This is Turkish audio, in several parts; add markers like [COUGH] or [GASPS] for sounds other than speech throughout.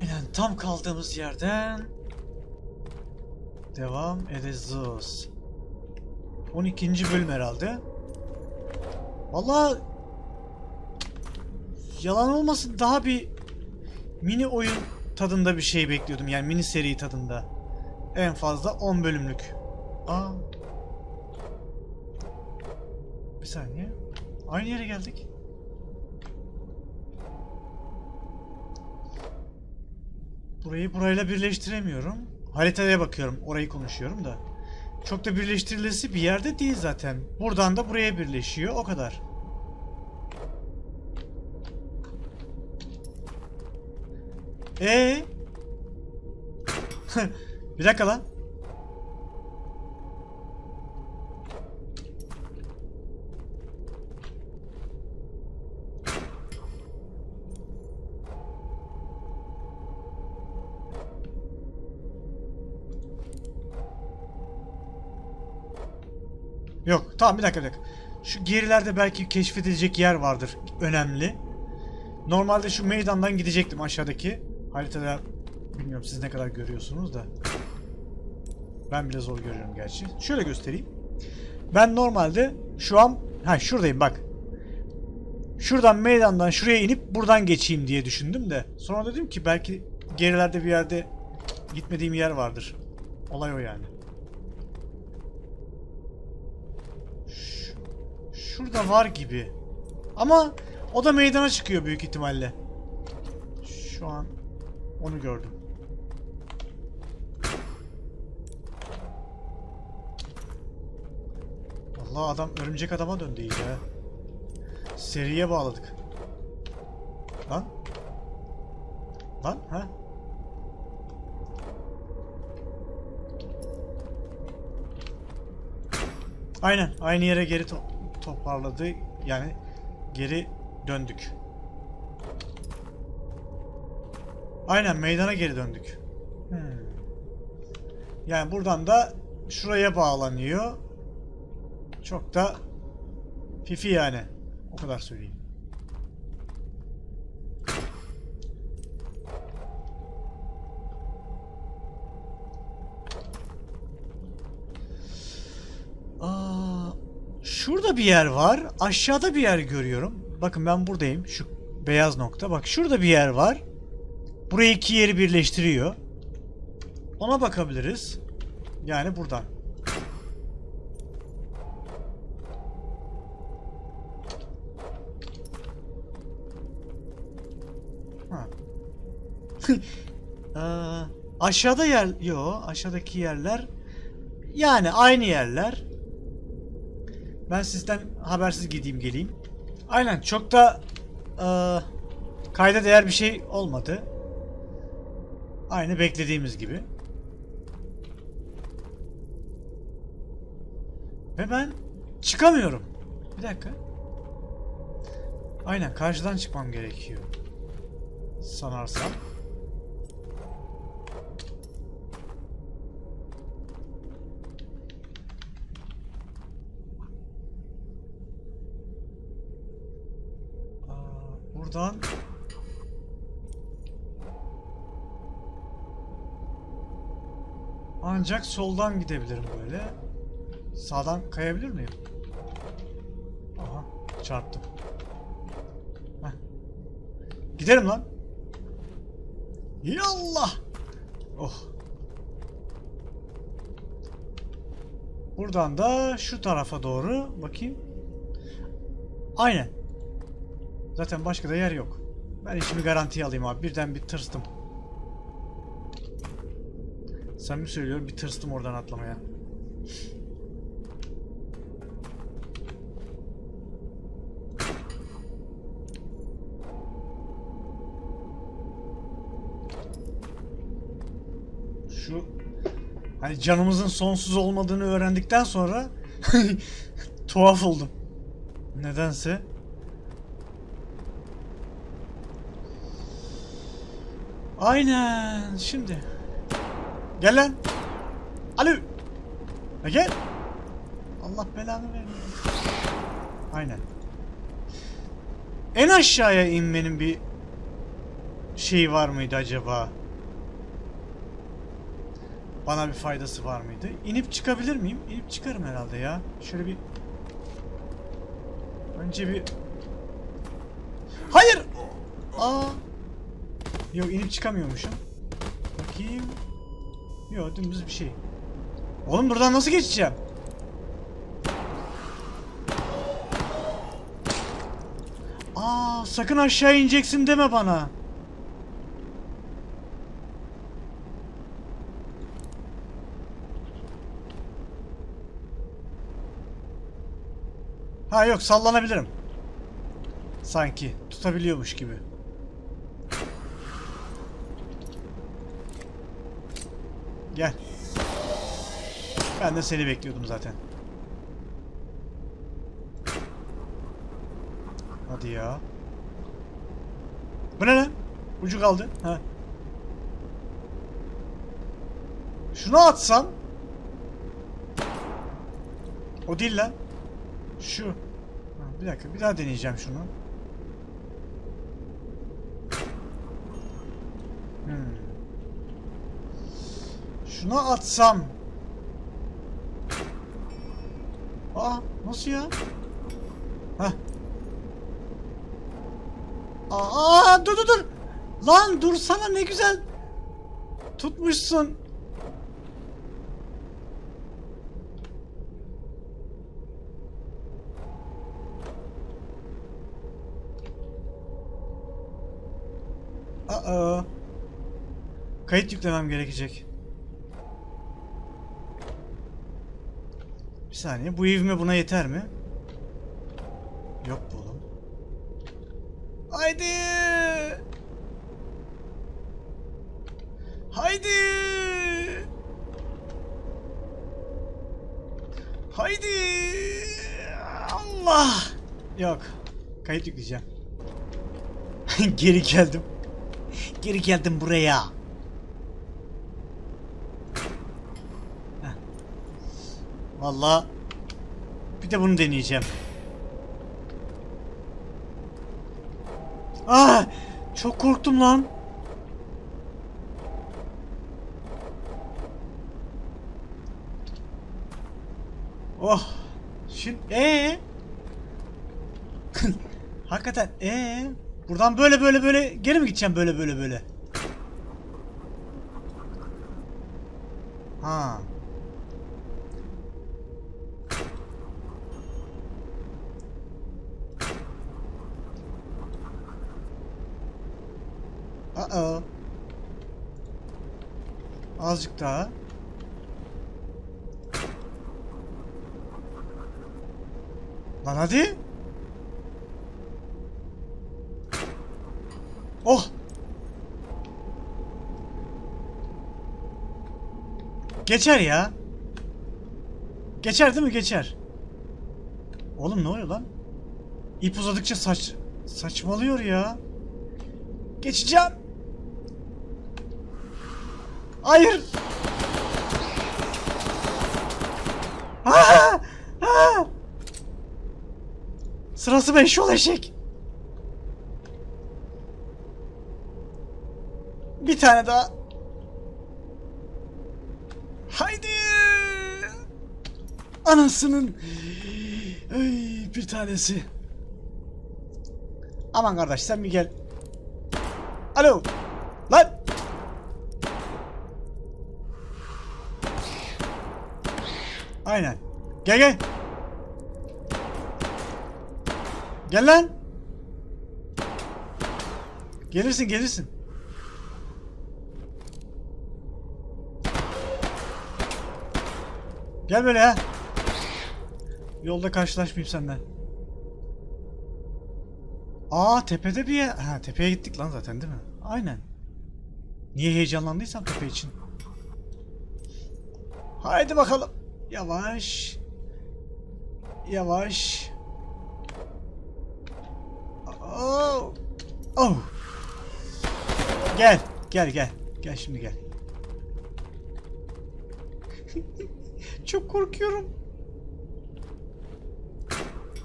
Yani tam kaldığımız yerden devam edeceğiz. 12. bölüm herhalde. Vallahi yalan olmasın daha bir mini oyun tadında bir şey bekliyordum. Yani mini seri tadında. En fazla 10 bölümlük. Aa. Bir saniye. Aynı yere geldik. Burayı burayla birleştiremiyorum. Haritaya bakıyorum. Orayı konuşuyorum da. Çok da birleştirilesi bir yerde değil zaten. Buradan da buraya birleşiyor. O kadar. Ee? [LAUGHS] bir dakika lan. Yok. Tamam bir dakika bir dakika. Şu gerilerde belki keşfedilecek yer vardır. Önemli. Normalde şu meydandan gidecektim aşağıdaki. Haritada bilmiyorum siz ne kadar görüyorsunuz da. Ben bile zor görüyorum gerçi. Şöyle göstereyim. Ben normalde şu an ha şuradayım bak. Şuradan meydandan şuraya inip buradan geçeyim diye düşündüm de. Sonra dedim ki belki gerilerde bir yerde gitmediğim yer vardır. Olay o yani. Şurada var gibi. Ama o da meydana çıkıyor büyük ihtimalle. Şu an onu gördüm. Allah adam örümcek adama döndü iyice. Seriye bağladık. Lan. Lan ha? Aynen aynı yere geri to- toparladı. Yani geri döndük. Aynen meydana geri döndük. Hmm. Yani buradan da şuraya bağlanıyor. Çok da fifi yani. O kadar söyleyeyim. Aa, şurada bir yer var. Aşağıda bir yer görüyorum. Bakın ben buradayım. Şu beyaz nokta. Bak şurada bir yer var. Burayı iki yeri birleştiriyor. Ona bakabiliriz. Yani buradan. Aa, [LAUGHS] aşağıda yer... Yo, aşağıdaki yerler... Yani aynı yerler. Ben sizden habersiz gideyim geleyim. Aynen çok da eee, kayda değer bir şey olmadı. Aynı beklediğimiz gibi. Ve ben çıkamıyorum. Bir dakika. Aynen karşıdan çıkmam gerekiyor. Sanarsam. Aa, buradan ancak soldan gidebilirim böyle. Sağdan kayabilir miyim? Aha çarptım. Heh. Giderim lan. Yallah. Oh. Buradan da şu tarafa doğru bakayım. Aynen. Zaten başka da yer yok. Ben işimi garantiye alayım abi. Birden bir tırstım. Samimi söylüyorum bir tırstım oradan atlamaya. Şu hani canımızın sonsuz olmadığını öğrendikten sonra [LAUGHS] tuhaf oldum. Nedense. Aynen. Şimdi. Gel lan. Alo. Ha gel. Allah belanı vermesin. Aynen. En aşağıya inmenin bir şey var mıydı acaba? Bana bir faydası var mıydı? İnip çıkabilir miyim? İnip çıkarım herhalde ya. Şöyle bir... Önce bir... Hayır! Yok inip çıkamıyormuşum. Bakayım. Yok dümdüz bir şey. Oğlum buradan nasıl geçeceğim? Aa, sakın aşağı ineceksin deme bana. Ha yok sallanabilirim. Sanki tutabiliyormuş gibi. Gel. Ben de seni bekliyordum zaten. Hadi ya. Bu ne lan? Ucu kaldı. Ha. Şunu atsam. O değil lan. Şu. Bir dakika bir daha deneyeceğim şunu. Hmm. Şunu atsam. Aa nasıl ya? Hah. Aa dur dur dur. Lan dursana ne güzel. Tutmuşsun. Aa. Kayıt yüklemem gerekecek. Saniye. Bu ivme buna yeter mi? Yok bu oğlum. Haydi. Haydi. Haydi. Allah. Yok. Kayıt yükleyeceğim. [LAUGHS] Geri geldim. Geri geldim buraya. Vallahi bir de bunu deneyeceğim. Ah! Çok korktum lan. Oh. Şimdi ee? [LAUGHS] Hakikaten ee? Buradan böyle böyle böyle geri mi gideceğim böyle böyle böyle? Ha. Aa. Azıcık daha. Lan hadi. Oh. Geçer ya. Geçer değil mi? Geçer. Oğlum ne oluyor lan? İp uzadıkça saç saçmalıyor ya. Geçeceğim. Hayır. Aa! Aa! Sırası beş yol eşek. Bir tane daha. Haydi. Anasının. Ay, bir tanesi. Aman kardeş sen bir gel. Alo. Aynen. Gel gel. Gel lan. Gelirsin gelirsin. Gel böyle ya. Yolda karşılaşmayayım senden. Aa tepede bir yer. Ha tepeye gittik lan zaten değil mi? Aynen. Niye heyecanlandıysam tepe için. Haydi bakalım. Yavaş. Yavaş. Oh. Oh. Gel. Gel gel. Gel şimdi gel. [LAUGHS] çok korkuyorum.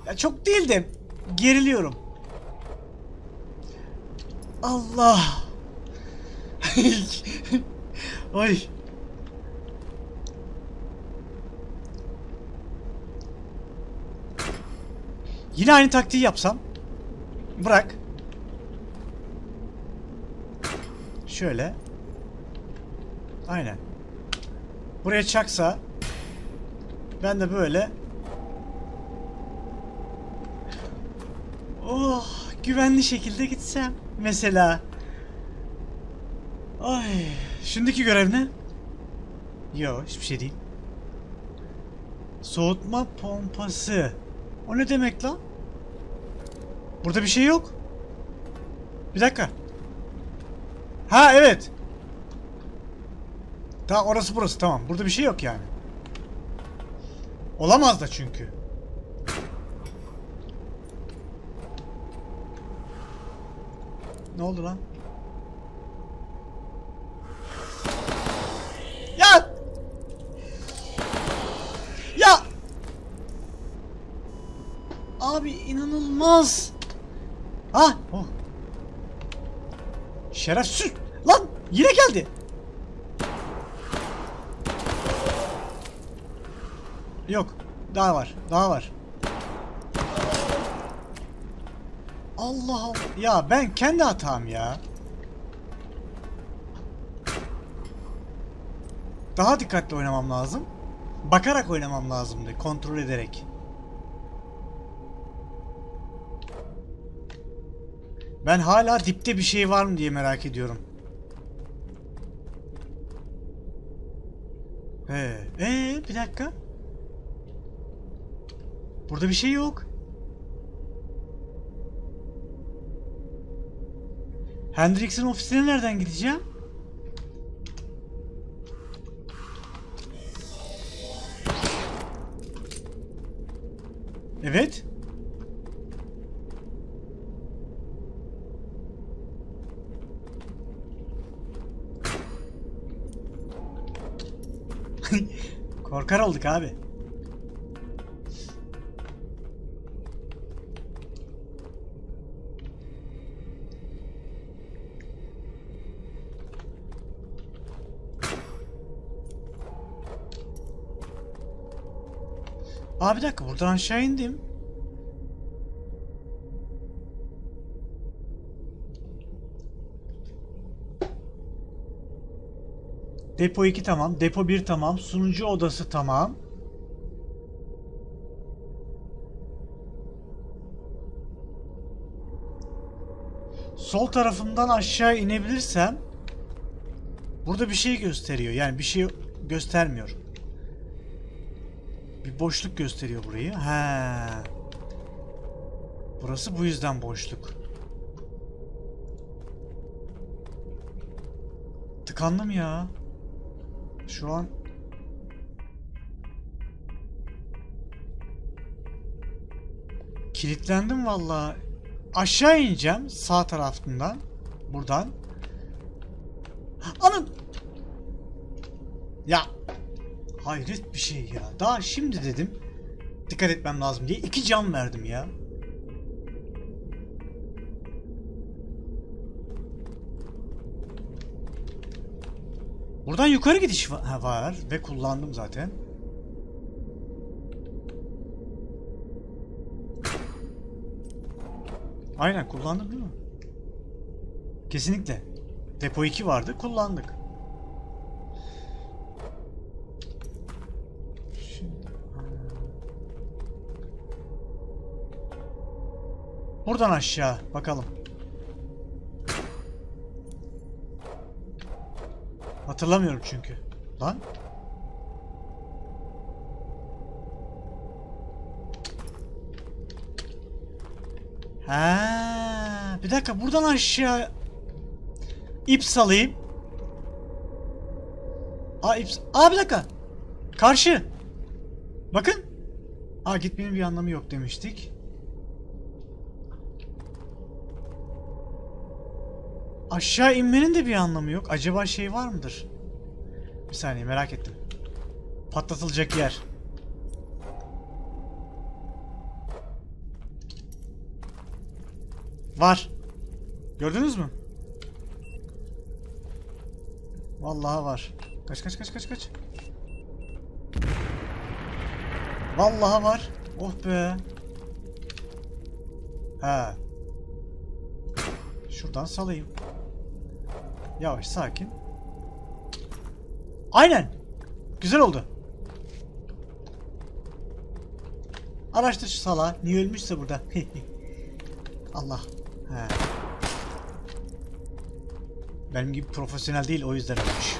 Ya çok değil de geriliyorum. Allah. [LAUGHS] Ay. Yine aynı taktiği yapsam. Bırak. Şöyle. Aynen. Buraya çaksa ben de böyle Oh, güvenli şekilde gitsem mesela. Ay, şimdiki görev ne? Yo, hiçbir şey değil. Soğutma pompası. O ne demek lan? Burada bir şey yok. Bir dakika. Ha evet. Tamam orası burası tamam. Burada bir şey yok yani. Olamaz da çünkü. Ne oldu lan? Ya! Ya! Abi inanılmaz. Ha? Oh. Şerefsiz. Lan yine geldi. Yok. Daha var. Daha var. Allah Allah. Ya ben kendi hatam ya. Daha dikkatli oynamam lazım. Bakarak oynamam lazımdı. Kontrol ederek. Ben hala dipte bir şey var mı diye merak ediyorum. He, ee, bir dakika. Burada bir şey yok. Hendrix'in ofisine nereden gideceğim? Evet. Korkar olduk abi. Abi bir dakika buradan aşağı indim. Depo 2 tamam. Depo 1 tamam. Sunucu odası tamam. Sol tarafından aşağı inebilirsem burada bir şey gösteriyor. Yani bir şey göstermiyor. Bir boşluk gösteriyor burayı. He. Burası bu yüzden boşluk. Tıkandım ya. Şu an kilitlendim vallahi. Aşağı ineceğim sağ tarafından. Buradan. Anam. Ya Hayret bir şey ya. Daha şimdi dedim. Dikkat etmem lazım diye. iki can verdim ya. Buradan yukarı gidiş var ve kullandım zaten. Aynen kullandım değil mi? Kesinlikle. Depo 2 vardı kullandık. Buradan aşağı bakalım. Hatırlamıyorum çünkü. Lan. Ha, bir dakika buradan aşağı ip salayım. Aa ip Aa bir dakika. Karşı. Bakın. Aa gitmenin bir anlamı yok demiştik. Aşağı inmenin de bir anlamı yok. Acaba şey var mıdır? Bir saniye merak ettim. Patlatılacak yer. Var. Gördünüz mü? Vallahi var. Kaç kaç kaç kaç kaç. Vallahi var. Oh be. He. Şuradan salayım. Yavaş sakin. Aynen. Güzel oldu. Araştır şu sala. Niye ölmüşse burada. [LAUGHS] Allah. He. Benim gibi profesyonel değil o yüzden ölmüş.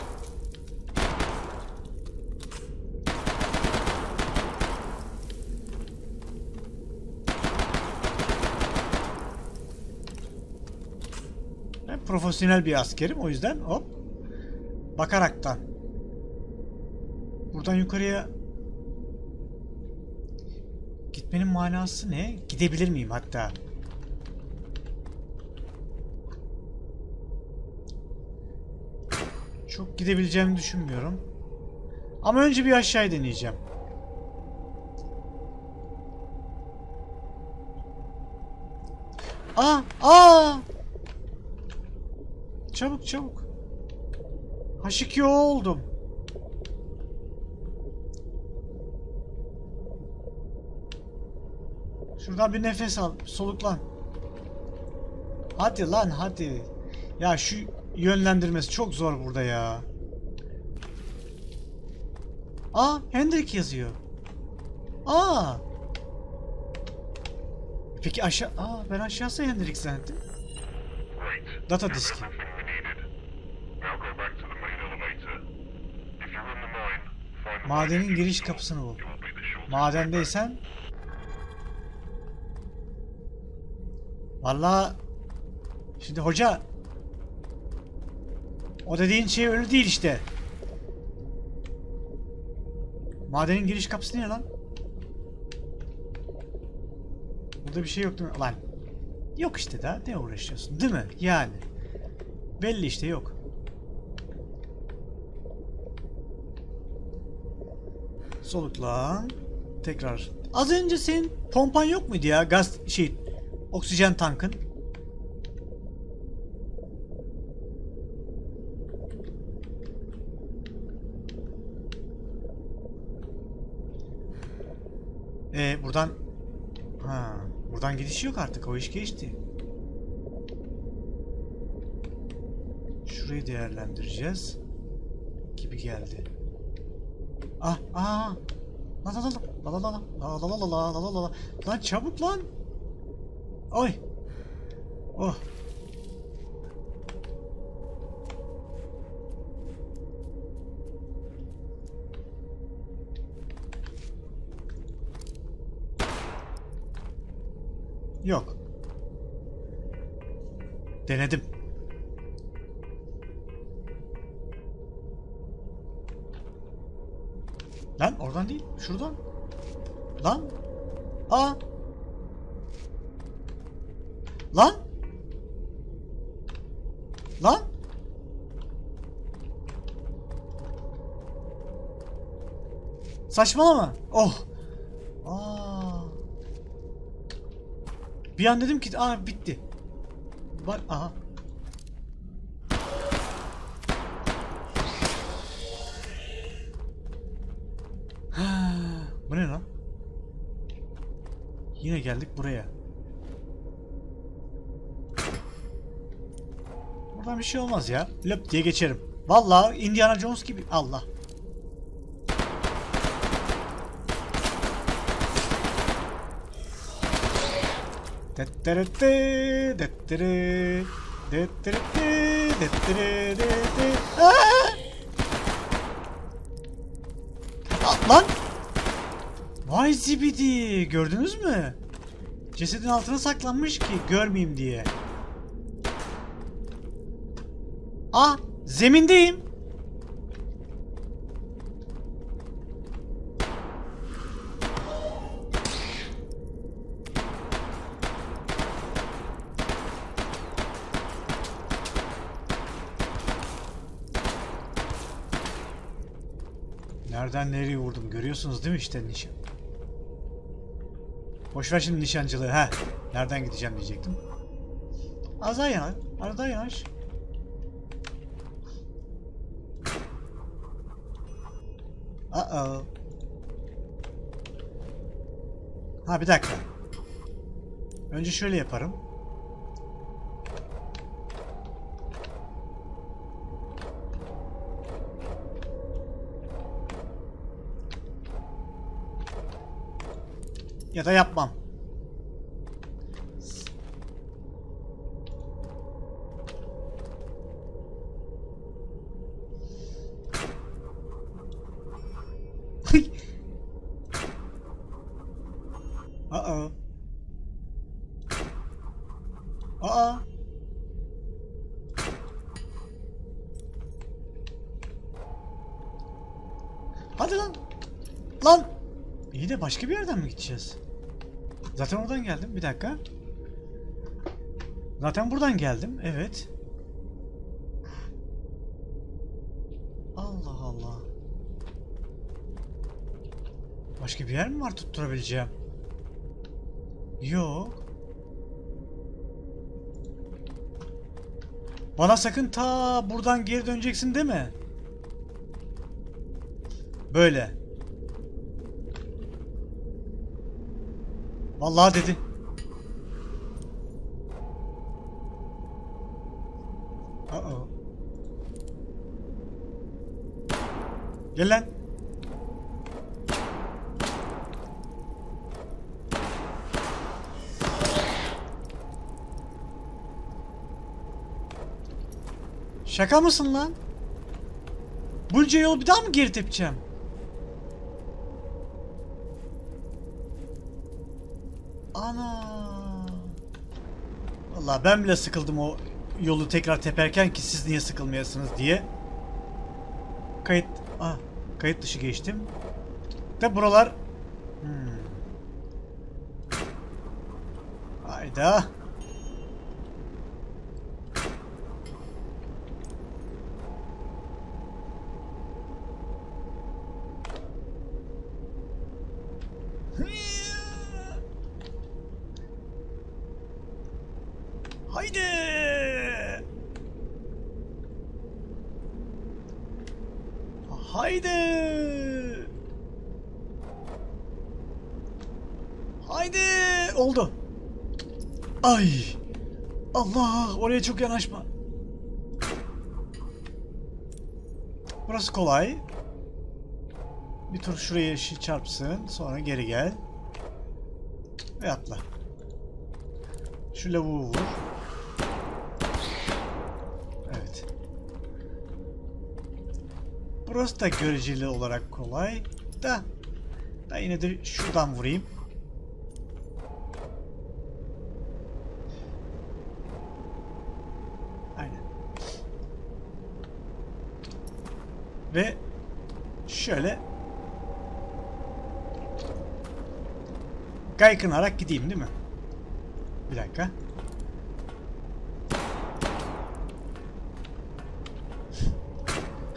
Ben profesyonel bir askerim o yüzden hop bakaraktan. Buradan yukarıya gitmenin manası ne? Gidebilir miyim hatta? Çok gidebileceğimi düşünmüyorum. Ama önce bir aşağıya deneyeceğim. Aa! Çabuk çabuk. H2O oldum. Şuradan bir nefes al. Soluklan. Hadi lan hadi. Ya şu yönlendirmesi çok zor burada ya. Aa Hendrik yazıyor. Aa. Peki aşağı... Aa ben aşağısı Hendrik zannettim. Data You've Madenin giriş kapısını bul. Madendeysen Valla Şimdi hoca O dediğin şey öyle değil işte. Madenin giriş kapısı ne lan? Burada bir şey yok değil mi? Lan. Yok işte daha ne uğraşıyorsun değil mi? Yani. Belli işte yok. Soluklan. Tekrar. Az önce senin pompan yok muydu ya? Gaz şey oksijen tankın. Ee, buradan ha, buradan gidiş yok artık. O iş geçti. Şurayı değerlendireceğiz. Gibi geldi. Ah, ah. La la la la la la la la la la la la la la la Lan çabuk lan. Oy. Oh. Yok. Denedim. Oradan değil, şuradan. Lan. Aa. Lan. Lan. Saçmalama. Oh. Aa. Bir an dedim ki aa bitti. Bak aha. Yine geldik buraya. Buradan bir şey olmaz ya. Löp diye geçerim. Vallahi Indiana Jones gibi. Allah. Detterete, dettere, detterete, dettere, dettere. Aa! Lan! Vay zibidi! Gördünüz mü? Cesedin altına saklanmış ki görmeyeyim diye. Aa! Zemindeyim. Nereden nereye vurdum görüyorsunuz değil mi işte nişan. Boşver şimdi nişancılığı. ha. Nereden gideceğim diyecektim. Az daha yanaş. Az. Uh-oh. Ha bir dakika. Önce şöyle yaparım. Ya da yapmam. Uh-oh. Aa. Hadi lan. Lan. İyi de başka bir yerden mi gideceğiz? Zaten oradan geldim. Bir dakika. Zaten buradan geldim. Evet. Allah Allah. Başka bir yer mi var tutturabileceğim? Yok. Bana sakın ta buradan geri döneceksin deme. Böyle. Vallahi dedi. Uh-oh. Gel lan. Şaka mısın lan? Bunca yol bir daha mı geri tepeceğim? Ana. Vallahi ben bile sıkıldım o yolu tekrar teperken ki siz niye sıkılmayasınız diye. Kayıt ah kayıt dışı geçtim. De buralar hmm. Hayda. Haydi. Haydi. Haydi. Oldu. Ay. Allah oraya çok yanaşma. Burası kolay. Bir tur şuraya şi- çarpsın. Sonra geri gel. Ve atla. Şu lavuğu vur. Evet. Burası da göreceli olarak kolay. Da. Da yine de şuradan vurayım. Aynen. Ve şöyle gaykınarak gideyim değil mi? Bir dakika.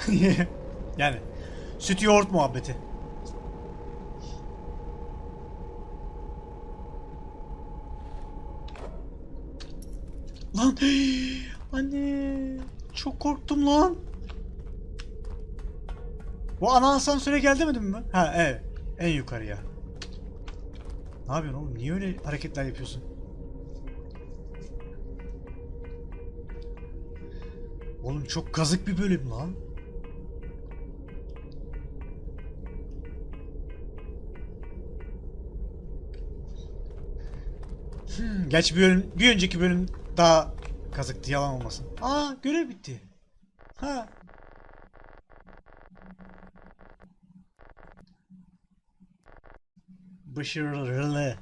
[LAUGHS] yani süt yoğurt muhabbeti. Lan [GASPS] anne çok korktum lan. Bu ana asansöre gel demedim mi? Ha evet. En yukarıya. Ne yapıyorsun oğlum? Niye öyle hareketler yapıyorsun? Oğlum çok kazık bir bölüm lan. Hmm, gerçi bir, bölüm, bir önceki bölüm daha kazıktı yalan olmasın. Aa görev bitti. Ha. Başarılı.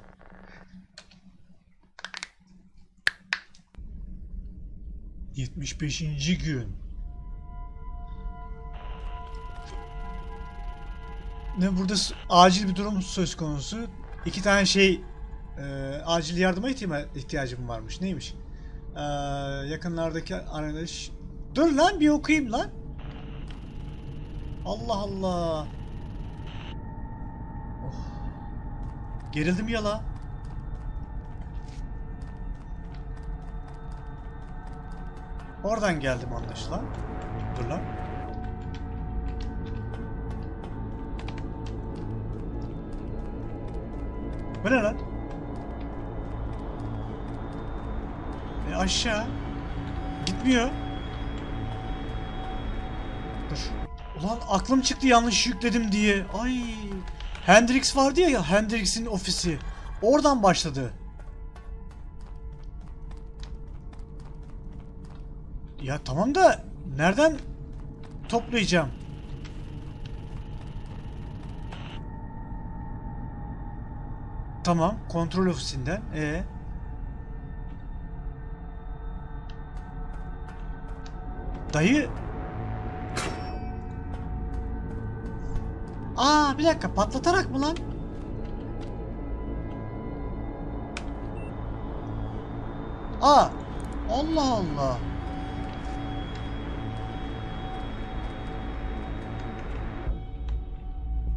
Yetmiş beşinci gün. Ne burada acil bir durum söz konusu. İki tane şey e, acil yardıma ihtiyacım varmış. Neymiş? E, yakınlardaki arkadaş... Dur lan bir okuyayım lan. Allah Allah. Gerildim ya la. Oradan geldim anlaşılan. Dur lan. Bu ne lan? E aşağı. Gitmiyor. Dur. Ulan aklım çıktı yanlış yükledim diye. Ay Hendrix vardı ya Hendrix'in ofisi. Oradan başladı. Ya tamam da nereden toplayacağım? Tamam, kontrol ofisinden. E Dayı Aa bir dakika patlatarak mı lan? Aa Allah Allah.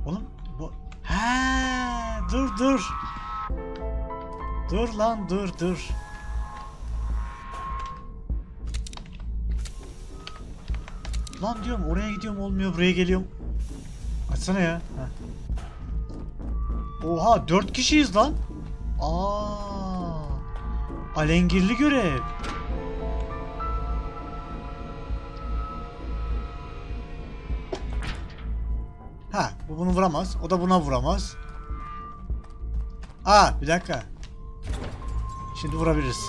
Oğlum bu He dur dur. Dur lan dur dur. Lan diyorum oraya gidiyorum olmuyor buraya geliyorum. Açsana ya. Heh. Oha dört kişiyiz lan. Aa. Alengirli görev. Ha bu bunu vuramaz. O da buna vuramaz. Aa bir dakika. Şimdi vurabiliriz.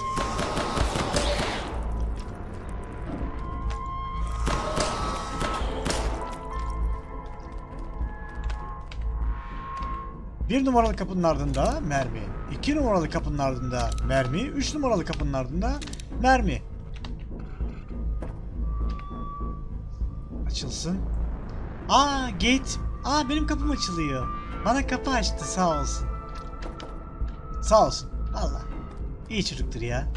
Bir numaralı kapının ardında mermi. iki numaralı kapının ardında mermi. Üç numaralı kapının ardında mermi. Açılsın. Aa gate. Aa benim kapım açılıyor. Bana kapı açtı sağ olsun. Sağ olsun. Valla. İyi çocuktur ya.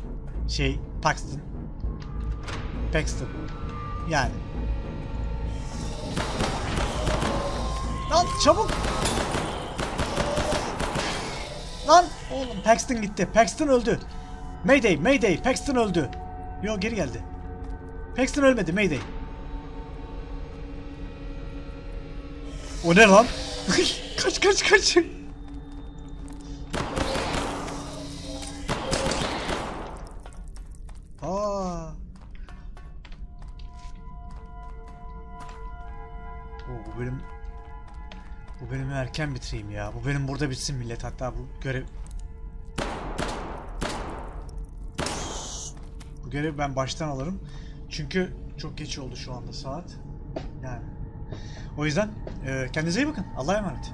Şey Paxton. Paxton. Yani. Lan çabuk. Lan oğlum Paxton gitti. Paxton öldü. Mayday, Mayday, Paxton öldü. Yo geri geldi. Paxton ölmedi, Mayday. O ne lan? kaç kaç kaç. Erken bitireyim ya. Bu benim burada bitsin millet. Hatta bu görev... Bu görevi ben baştan alırım. Çünkü çok geç oldu şu anda saat. Yani. O yüzden e, kendinize iyi bakın. Allah'a emanet.